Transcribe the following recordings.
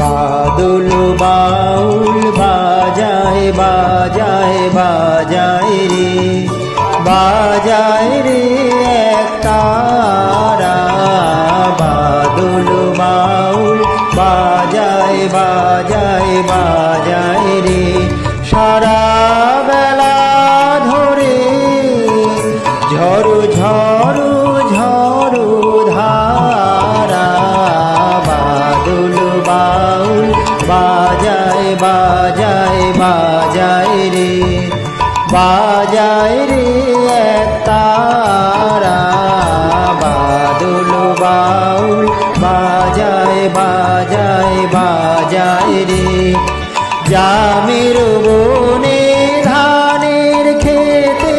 বাদল বাউল বাজায় বাজায় বাজায় রে বাজায় রে বাজায় রে তারা, বাদল বাউল বাজায় বাজায় বাজায় রে। জামের বনে ধানের খেতে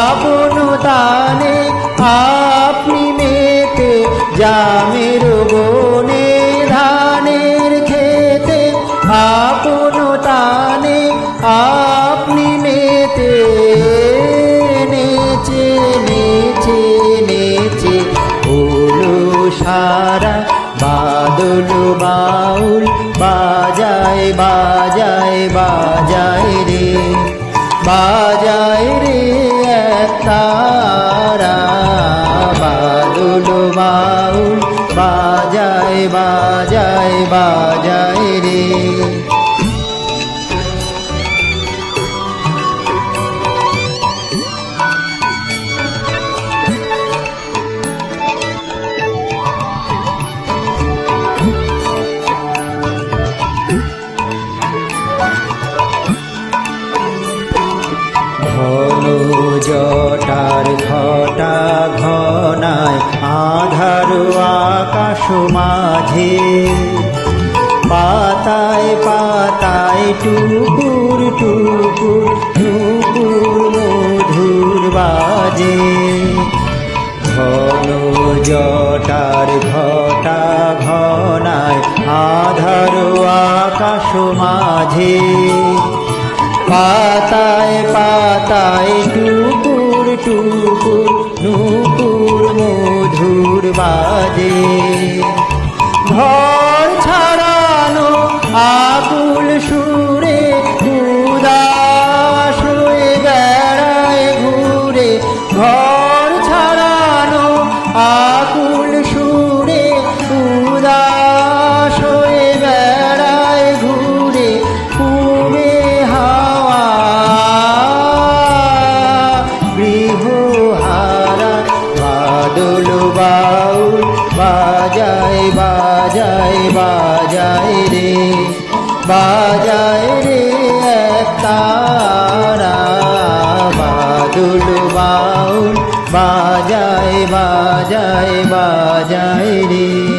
আপন তানে আপনি মেতে, জামের বনে ধানের খেতে আপন তানে আপনি বাজায় বাজায় রে বাজায় রে। জটার ঘটা ঘনায়, আধার আকাশ মাঝে। পাতায় পাতায় টুকুর টুকুর টুকুর মধুর বাজে। ঘন জটার ঘটা ঘনায়, আধার আকাশ মাঝে। পাতায় পাতায় টুকুর টুকুর নুপুর মধুর বাজে। বাজায় রে বাজায় রে তারা। বাদল বাউল বাজায় বাজায় বাজায় রে।